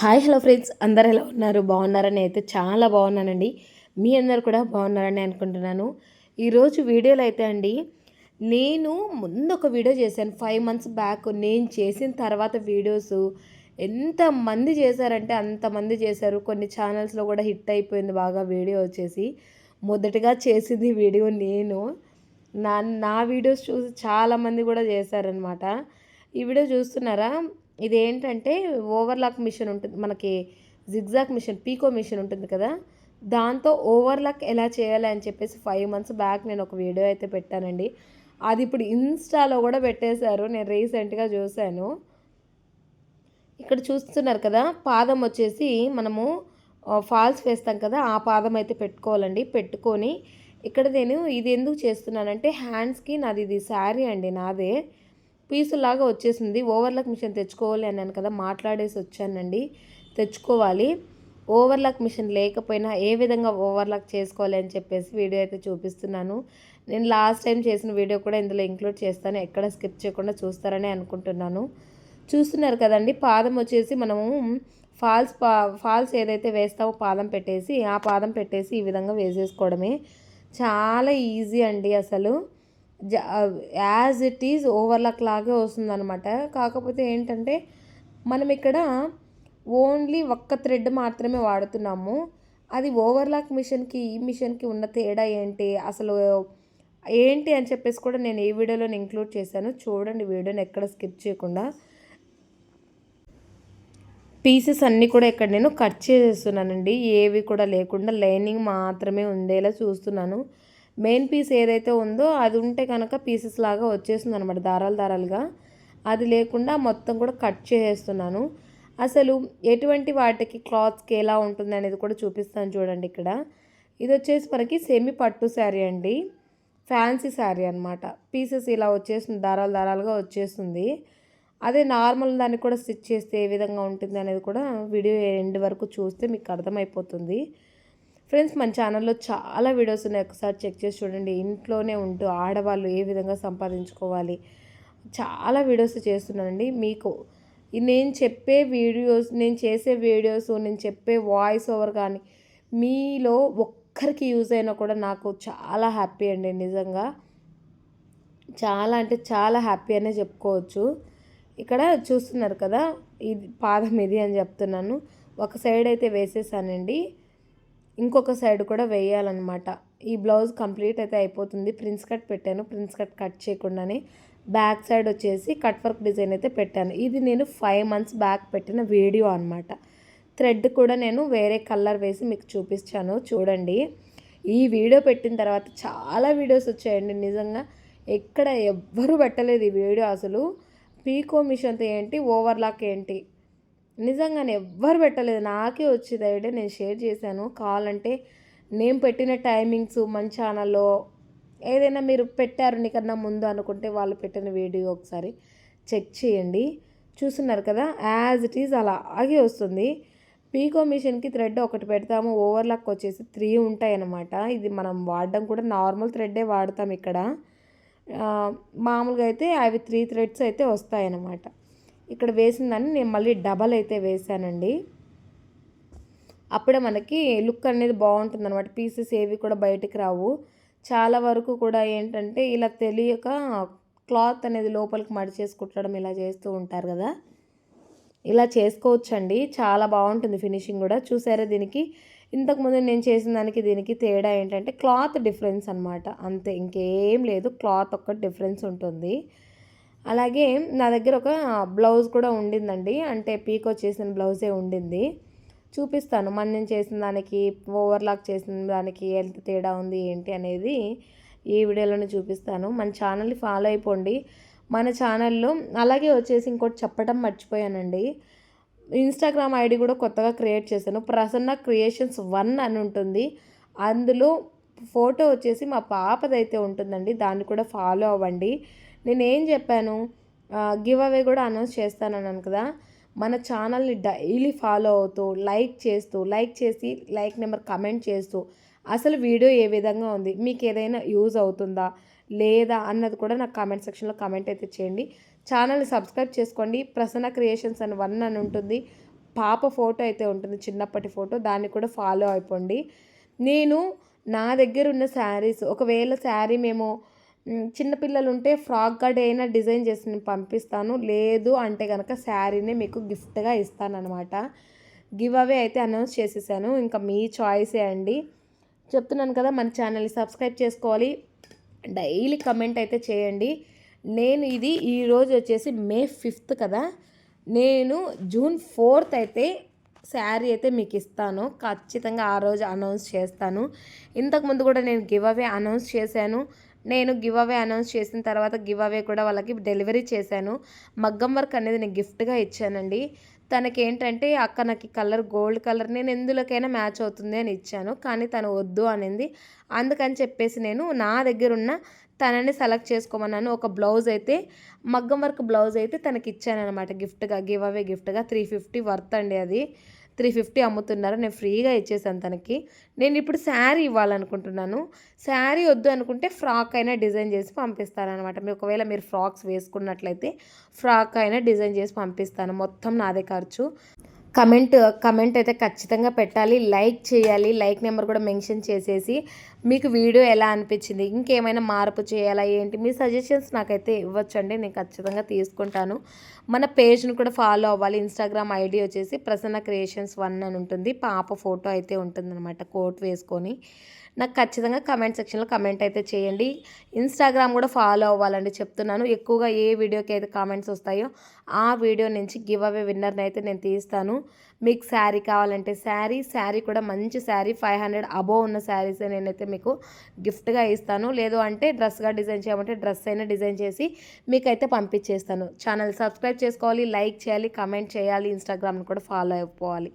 Hi hello friends. అందరు ఎలా ఉన్నారు? బాగున్నారని అయితే చాలా బాగున్నానండి. మీ అందరు కూడా బాగున్నారని అనుకుంటున్నాను. ఈరోజు వీడియోలో అయితే అండి నేను ముందు ఒక వీడియో చేశాను. ఫైవ్ మంత్స్ బ్యాక్ నేను చేసిన తర్వాత వీడియోస్ ఎంతమంది చేశారంటే అంతమంది చేశారు. కొన్ని ఛానల్స్లో కూడా హిట్ అయిపోయింది బాగా వీడియో వచ్చేసి. మొదటగా చేసింది వీడియో నేను. నా నా వీడియోస్ చూసి చాలామంది కూడా చేశారనమాట ఈ వీడియో చూస్తున్నారా? ఇది ఏంటంటే ఓవర్లాక్ మిషన్ ఉంటుంది. మనకి జిగ్జాక్ మిషన్ పీకో మిషన్ ఉంటుంది కదా? దాంతో ఓవర్లాక్ ఎలా చేయాలి అని చెప్పేసి ఫైవ్ మంత్స్ బ్యాక్ నేను ఒక వీడియో అయితే పెట్టానండి. అది ఇప్పుడు ఇన్స్టాలో కూడా పెట్టేశారు. నేను రీసెంట్గా చూశాను. ఇక్కడ చూస్తున్నారు కదా పాదం వచ్చేసి మనము ఫాల్స్ వేస్తాం కదా ఆ పాదం అయితే పెట్టుకోవాలండి. పెట్టుకొని ఇక్కడ నేను ఇది ఎందుకు చేస్తున్నానంటే హ్యాండ్స్కి నాది ఇది శారీ అండి నాదే. పీసులాగా వచ్చేసింది. ఓవర్లాక్ మిషన్ తెచ్చుకోవాలి అన్నాను కదా మాట్లాడేసి వచ్చానండి. తెచ్చుకోవాలి. ఓవర్లాక్ మిషన్ లేకపోయినా ఏ విధంగా ఓవర్లాక్ చేసుకోవాలి అని చెప్పేసి వీడియో అయితే చూపిస్తున్నాను. నేను లాస్ట్ టైం చేసిన వీడియో కూడా ఇందులో ఇంక్లూడ్ చేస్తాను. ఎక్కడ స్కిప్ చేయకుండా చూస్తారని అనుకుంటున్నాను. చూస్తున్నారు కదండి పాదం వచ్చేసి మనము ఫాల్స్ పా ఫాల్స్ ఏదైతే వేస్తావో పాదం పెట్టేసి ఆ పాదం పెట్టేసి ఈ విధంగా వేసేసుకోవడమే. చాలా ఈజీ అండి అసలు. యాజ్ ఇట్ ఈజ్ ఓవర్లాక్ లాగే వస్తుందన్నమాట. కాకపోతే ఏంటంటే మనం ఇక్కడ ఓన్లీ ఒక్క థ్రెడ్ మాత్రమే వాడుతున్నాము. అది ఓవర్లాక్ మిషన్కి ఈ మిషన్కి ఉన్న తేడా ఏంటి అసలు ఏంటి అని చెప్పేసి కూడా నేను ఈ వీడియోలో ఇంక్లూడ్ చేశాను. చూడండి వీడియోని ఎక్కడ స్కిప్ చేయకుండా. పీసెస్ అన్నీ కూడా ఇక్కడ నేను కట్ చేసేస్తున్నానండి. ఏవి కూడా లేకుండా లైనింగ్ మాత్రమే ఉండేలా చూస్తున్నాను. మెయిన్ పీస్ ఏదైతే ఉందో అది ఉంటే కనుక పీసెస్ లాగా వచ్చేస్తుంది అనమాట దారాలు దారాలుగా. అది లేకుండా మొత్తం కూడా కట్ చేసేస్తున్నాను. అసలు ఎటువంటి వాటికి క్లాత్స్కి ఎలా ఉంటుంది అనేది కూడా చూపిస్తాను చూడండి ఇక్కడ. ఇది వచ్చేసి మనకి సెమీ పట్టు శారీ అండి. ఫ్యాన్సీ శారీ అనమాట పీసెస్ ఇలా వచ్చేస్తుంది దారాలు దారాలుగా వచ్చేస్తుంది. అదే నార్మల్ దాన్ని కూడా స్టిచ్ చేస్తే ఏ విధంగా ఉంటుంది అనేది కూడా వీడియో ఎండ్ వరకు చూస్తే మీకు అర్థమైపోతుంది. ఫ్రెండ్స్ మన ఛానల్లో చాలా వీడియోస్ ఉన్నాయి. ఒకసారి చెక్ చేసి చూడండి. ఇంట్లోనే ఉంటూ ఆడవాళ్ళు ఏ విధంగా సంపాదించుకోవాలి? చాలా వీడియోస్ చేస్తున్నానండి. మీకు నేను చెప్పే వీడియోస్ నేను చేసే వీడియోస్ నేను చెప్పే వాయిస్ ఓవర్ కానీ మీలో ఒక్కరికి యూజ్ అయినా కూడా నాకు చాలా హ్యాపీ అండి. నిజంగా చాలా అంటే చాలా హ్యాపీ అనే చెప్పుకోవచ్చు. ఇక్కడ చూస్తున్నారు కదా ఇది పాదం ఇది అని చెప్తున్నాను. ఒక సైడ్ అయితే వేసేసానండి. ఇంకొక సైడ్ కూడా వేయాలన్నమాట. ఈ బ్లౌజ్ కంప్లీట్ అయితే అయిపోతుంది. ప్రిన్స్ కట్ పెట్టాను. ప్రిన్స్ కట్ కట్ చేయకుండానే బ్యాక్ సైడ్ వచ్చేసి కట్ వర్క్ డిజైన్ అయితే పెట్టాను. ఇది నేను ఫైవ్ మంత్స్ బ్యాక్ పెట్టిన వీడియో అనమాట థ్రెడ్ కూడా నేను వేరే కలర్ వేసి మీకు చూపించాను చూడండి. ఈ వీడియో పెట్టిన తర్వాత చాలా వీడియోస్ వచ్చాయండి. నిజంగా ఎక్కడ ఎవ్వరూ పెట్టలేదు ఈ వీడియో అసలు. పీకో మిషన్తో ఏంటి? ఓవర్లాక్ ఏంటి? నిజంగా ఎవ్వరు పెట్టలేదు. నాకే వచ్చింది. ఐడియా నేను షేర్ చేశాను. కావాలంటే నేను పెట్టిన టైమింగ్స్ మన ఛానల్లో ఏదైనా మీరు పెట్టారు నీకన్నా ముందు అనుకుంటే వాళ్ళు పెట్టిన వీడియో ఒకసారి చెక్ చేయండి. చూస్తున్నారు కదా? యాజ్ ఇట్ ఈజ్ అలాగే వస్తుంది. పీకో మిషన్కి థ్రెడ్ ఒకటి పెడతాము. ఓవర్లాక్ వచ్చేసి త్రీ ఉంటాయి అన్నమాట ఇది మనం వాడడం కూడా నార్మల్ థ్రెడ్డే వాడతాం ఇక్కడ. మామూలుగా అయితే అవి త్రీ థ్రెడ్స్ అయితే వస్తాయన్నమాట. ఇక్కడ వేసిందని నేను మళ్ళీ డబల్ అయితే వేసానండి. అప్పుడే మనకి లుక్ అనేది బాగుంటుంది అనమాట పీసెస్ ఏవి కూడా బయటికి రావు. చాలా వరకు కూడా ఏంటంటే ఇలా తెలియక క్లాత్ అనేది లోపలికి మడిచేసుకుంటడం కుట్టడం ఇలా చేస్తూ ఉంటారు కదా. ఇలా చేసుకోవచ్చండి. చాలా బాగుంటుంది ఫినిషింగ్ కూడా. చూసారా దీనికి? ఇంతకుముందు నేను చేసిన దానికి దీనికి తేడా ఏంటంటే క్లాత్ డిఫరెన్స్ అనమాట అంతే ఇంకేం లేదు. క్లాత్ ఒక్క డిఫరెన్స్ ఉంటుంది. అలాగే నా దగ్గర ఒక బ్లౌజ్ కూడా ఉండిందండి. అంటే పీకో చేసిన బ్లౌజే ఉండింది. చూపిస్తాను. మన నేను చేసిన దానికి ఓవర్లాక్ చేసిన దానికి ఎంత తేడా ఉంది ఏంటి అనేది ఈ వీడియోలోనే చూపిస్తాను. మన ఛానల్ని ఫాలో అయిపోండి. మన ఛానల్లో అలాగే వచ్చేసి ఇంకోటి చెప్పడం మర్చిపోయానండి. ఇన్స్టాగ్రామ్ ఐడి కూడా కొత్తగా క్రియేట్ చేశాను. ప్రసన్న క్రియేషన్స్ వన్ అని ఉంటుంది. అందులో ఫోటో వచ్చేసి మా పాపదైతే ఉంటుందండి. దాన్ని కూడా ఫాలో అవ్వండి. నేను ఏం చెప్పాను గివ్ అవే కూడా అనౌన్స్ చేస్తానన్నాను కదా. మన ఛానల్ని డైలీ ఫాలో అవుతూ లైక్ చేస్తూ లైక్ చేసి లైక్ నెంబర్ కమెంట్ చేస్తూ అసలు వీడియో ఏ విధంగా ఉంది? మీకు ఏదైనా యూజ్ అవుతుందా? లేదా? అన్నది కూడా నాకు కామెంట్ సెక్షన్లో కామెంట్ అయితే చేయండి. ఛానల్ని సబ్స్క్రైబ్ చేసుకోండి. ప్రసన్న క్రియేషన్స్ అని వన్ అని ఉంటుంది. పాప ఫోటో అయితే ఉంటుంది చిన్నప్పటి ఫోటో. దాన్ని కూడా ఫాలో అయిపోండి. నేను నా దగ్గర ఉన్న శారీస్ ఒకవేళ శారీ మేము చిన్నపిల్లలు ఉంటే ఫ్రాక్ గార్డ్ అయినా డిజైన్ చేసి నేను పంపిస్తాను. లేదు అంటే కనుక శారీనే మీకు గిఫ్ట్గా ఇస్తానమాట గివ్ అవే అయితే అనౌన్స్ చేసేసాను. ఇంకా మీ చాయిసే అండి? చెప్తున్నాను కదా మన ఛానల్ని సబ్స్క్రైబ్ చేసుకోవాలి. డైలీ కమెంట్ అయితే చేయండి. నేను ఇది ఈరోజు వచ్చేసి మే ఫిఫ్త్ కదా. నేను జూన్ ఫోర్త్ అయితే శారీ అయితే మీకు ఇస్తాను. ఖచ్చితంగా ఆ రోజు అనౌన్స్ చేస్తాను. ఇంతకుముందు కూడా నేను గివ్ అవే అనౌన్స్ చేశాను. నేను గివ్ అవే అనౌన్స్ చేసిన తర్వాత గివ్ అవే కూడా వాళ్ళకి డెలివరీ చేశాను. మగ్గం వర్క్ అనేది నేను గిఫ్ట్గా ఇచ్చానండి. తనకి ఏంటంటే అక్క నాకు కలర్ గోల్డ్ కలర్ నేను ఎందులోకైనా మ్యాచ్ అవుతుంది అని ఇచ్చాను. కానీ తను వద్దు అనింది. అందుకని చెప్పేసి నేను నా దగ్గర ఉన్న తనని సెలెక్ట్ చేసుకోమన్నాను. ఒక బ్లౌజ్ అయితే మగ్గం వర్క్ బ్లౌజ్ అయితే తనకి ఇచ్చాను అనమాట గిఫ్ట్గా గివ్ అవే గిఫ్ట్గా. త్రీ ఫిఫ్టీ వర్త్ అండి అది. త్రీ ఫిఫ్టీ అమ్ముతున్నారు. నేను ఫ్రీగా ఇచ్చేసాను తనకి. నేను ఇప్పుడు శారీ ఇవ్వాలనుకుంటున్నాను. శారీ వద్దు అనుకుంటే ఫ్రాక్ అయినా డిజైన్ చేసి పంపిస్తాను అనమాట మీరు ఒకవేళ మీరు ఫ్రాక్స్ వేసుకున్నట్లయితే ఫ్రాక్ అయినా డిజైన్ చేసి పంపిస్తాను. మొత్తం నాదే ఖర్చు. కమెంట్ కమెంట్ అయితే ఖచ్చితంగా పెట్టాలి. లైక్ చేయాలి. లైక్ నెంబర్ కూడా మెన్షన్ చేసేసి మీకు వీడియో ఎలా అనిపించింది? ఇంకేమైనా మార్పు చేయాలా? ఏంటి? మీ సజెషన్స్ నాకైతే ఇవ్వచ్చండి. నేను ఖచ్చితంగా తీసుకుంటాను. మన పేజ్ను కూడా ఫాలో అవ్వాలి. ఇన్స్టాగ్రామ్ ఐడి వచ్చేసి ప్రసన్న క్రియేషన్స్ వన్ అని ఉంటుంది. పాప ఫోటో అయితే ఉంటుందన్నమాట కోట్ వేసుకొని. నాకు ఖచ్చితంగా కమెంట్ సెక్షన్లో కమెంట్ అయితే చేయండి. ఇన్స్టాగ్రామ్ కూడా ఫాలో అవ్వాలండి చెప్తున్నాను. ఎక్కువగా ఏ వీడియోకి అయితే కామెంట్స్ వస్తాయో ఆ వీడియో నుంచి గివ్ అవే విన్నర్ని అయితే నేను తీస్తాను. మీకు శారీ కావాలంటే శారీ శారీ కూడా మంచి శారీ ఫైవ్ హండ్రెడ్ అబోవ్ ఉన్న శారీస్ నేనైతే మీకు గిఫ్ట్గా ఇస్తాను. లేదు అంటే డ్రెస్గా డిజైన్ చేయమంటే డ్రెస్ అయినా డిజైన్ చేసి మీకైతే పంపించేస్తాను. ఛానల్ సబ్స్క్రైబ్ చేసుకోవాలి లైక్ చేయాలి కమెంట్ చేయాలి ఇన్స్టాగ్రామ్ని కూడా ఫాలో అయిపోవాలి.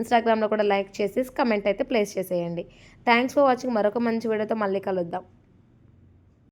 ఇన్స్టాగ్రామ్లో కూడా లైక్ చేసి కమెంట్ అయితే ప్లేస్ చేసేయండి. Thanks for watching. మరొక మంచి వీడియోతో మళ్ళీ కలుద్దాం.